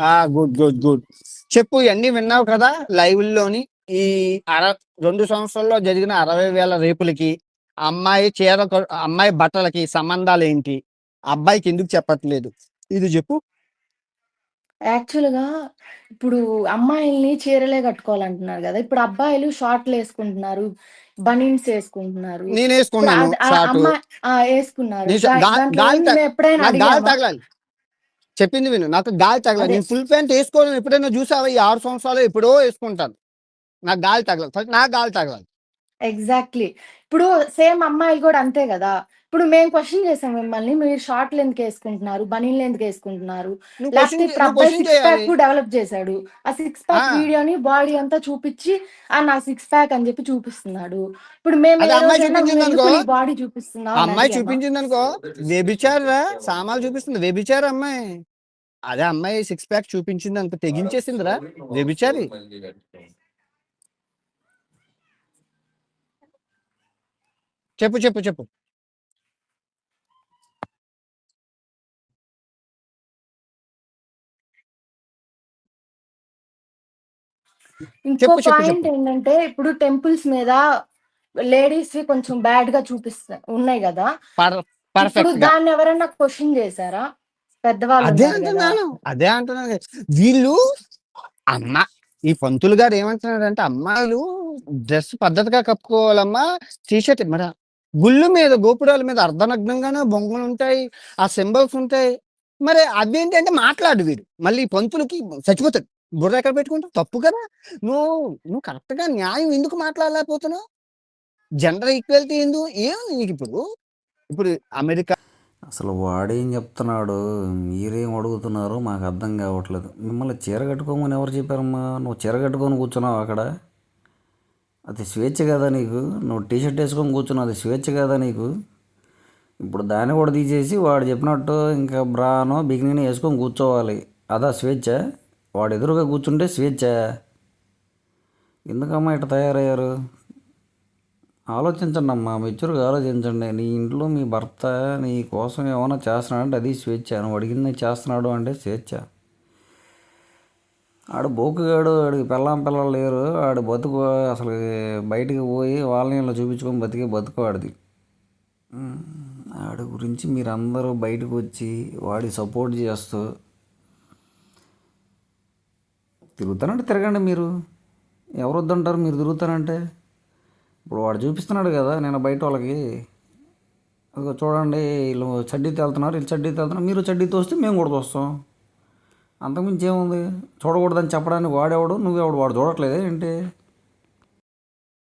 ఆ good good good. చెప్పు ఇవన్నీ విన్నావు కదా లైవ్లోని ఈ అర రెండు సంవత్సరాల్లో జరిగిన అరవై వేల రేపులకి అమ్మాయి చీర అమ్మాయి బట్టలకి సంబంధాలు ఏంటి? అబ్బాయికి ఎందుకు చెప్పట్లేదు? ఇది చెప్పు. యాక్చువల్గా ఇప్పుడు అమ్మాయిల్ని చీరలే కట్టుకోవాలంటున్నారు కదా ఇప్పుడు అబ్బాయిలు షార్ట్లు వేసుకుంటున్నారు బనీన్స్ వేసుకుంటున్నారు. నేను ఇప్పుడు వేసుకున్నాను అది- ఆ షార్ట్ అమ్మాయి ఆ, వేసుకున్నారు. నేను షా- దా- గా- దాంట్లో గాలి ఏముంది? త- మేము ఎప్పుడైనా నాకు గాలి అడిగామా తగలాలి చెప్పింది విను. నాకు గాలి తగలాలి అదే. నేను ఫుల్ ప్యాంట్ వేసుకోవడం ఎప్పుడైనా చూసావా? ఈ ఆరు సంవత్సరాలు ఎప్పుడో వేసుకుంటాను. నాకు గాలి ఫస్ట్ నాకు గాలి తగలాలి ఎగ్జాక్ట్లీ ఇప్పుడు సేమ్ అమ్మాయిలు కూడా అంతే కదా. ఇప్పుడు మేము క్వశ్చన్ చేసాం మిమ్మల్ని. మీరు షార్ట్లు ఎందుకు వేసుకుంటున్నారు బనీన్లు ఎందుకు వేసుకుంటున్నారు. లేకపోతే అబ్బాయి సిక్స్ ప్యాక్ డెవలప్ చేశాడు. ఆ సిక్స్ ప్యాక్. వీడియోని బాడీ అంతా చూపించి ఆ నా సిక్స్ ప్యాక్ అని చెప్పి చూపిస్తున్నాడు. ఇప్పుడు మేము బాడీ అని అమ్మాయి చూపించింది అనుకో. వ్యభిచారా సామాన్లు చూపిస్తుంది. వ్యభిచార అమ్మాయి. అదే అమ్మాయి సిక్స్ ప్యాక్ చూపించింది అనుకో తెగించేసిందిరా. వ్యభిచారి చెప్పు చెప్పు చెప్పు. ఇంకో చెప్పు చెప్పు పాయింట్ ఏంటంటే ఇప్పుడు టెంపుల్స్ మీద లేడీస్ కొంచెం బ్యాడ్గా చూపిస్తా ఉన్నాయి కదా. ఇప్పుడు పర్ఫెక్ట్గా. దాన్ని ఎవరైనా క్వశ్చన్ చేశారా? పెద్దవాళ్ళు అదే అంటున్నాను అదే అంటున్నాను. వీళ్ళు అమ్మ ఈ పంతులు గారు ఏమంటున్నారంటే అమ్మాయిలు డ్రెస్ పద్ధతిగా కప్పుకోవాలమ్మా టీషర్ట్ మరి గుళ్ళు మీద గోపురాల మీద అర్ధనగ్నంగానే బొంగులు ఉంటాయి ఆ సింబల్స్ ఉంటాయి. మరి అదేంటంటే మాట్లాడు వీడు. మళ్ళీ ఈ పంతులకి చచ్చిపోతాడు. బుర్ర ఎక్కడ పెట్టుకుంటావు? తప్పు కదా. నువ్వు నువ్వు కరెక్ట్గా న్యాయం ఎందుకు మాట్లాడలేకపోతున్నావు? జెండర్ ఈక్వాలిటీ ఎందుకు ఏముంది నీకు ఇప్పుడు? ఇప్పుడు అమెరికా అసలు వాడేం చెప్తున్నాడు? మీరేం అడుగుతున్నారో? మాకు అర్థం కావట్లేదు. మిమ్మల్ని చీర కట్టుకోమని ఎవరు చెప్పారమ్మా? నువ్వు చీర కట్టుకొని కూర్చున్నావు అక్కడ? అది స్వేచ్ఛ కదా నీకు? నువ్వు టీ షర్ట్ వేసుకొని కూర్చున్నావు అది స్వేచ్ఛ కదా నీకు? ఇప్పుడు దాన్ని కూడా తీసేసి వాడు చెప్పినట్టు ఇంకా బ్రాను బిగినీని వేసుకొని కూర్చోవాలి. అదా స్వేచ్ఛ? వాడు ఎదురుగా కూర్చుంటే స్వేచ్ఛ. ఎందుకమ్మా ఇట్లా తయారయ్యారు? ఆలోచించండి అమ్మా మెచ్యూర్గా ఆలోచించండి. నీ ఇంట్లో మీ భర్త నీ కోసం ఏమైనా చేస్తున్నాడంటే అది స్వేచ్ఛ. నువ్వు అడిగింది చేస్తున్నాడు అంటే స్వేచ్ఛ. ఆడు బోకుగాడు ఆడికి పిల్లం పిల్లలు లేరు. ఆడు బతుకు అసలు బయటికి పోయి వాళ్ళని చూపించుకొని బతికే బతుకువాడిది ఆడి గురించి మీరందరూ బయటకు వచ్చి వాడి సపోర్ట్ చేస్తూ తిరుగుతానంటే తిరగండి మీరు. ఎవరు వద్దంటారు మీరు తిరుగుతానంటే? ఇప్పుడు వాడు చూపిస్తున్నాడు కదా నేను బయట వాళ్ళకి అదిగో చూడండి వీళ్ళు చడ్డీ వెళ్తున్నారు వీళ్ళు చడ్డీ తేలుతున్నారు మీరు చడ్డీ వస్తే మేము కూడా తోస్తాం అంతకుమించి ఏముంది? చూడకూడదని చెప్పడానికి వాడేవాడు? నువ్వేవాడు? వాడు చూడట్లేదే ఏంటి?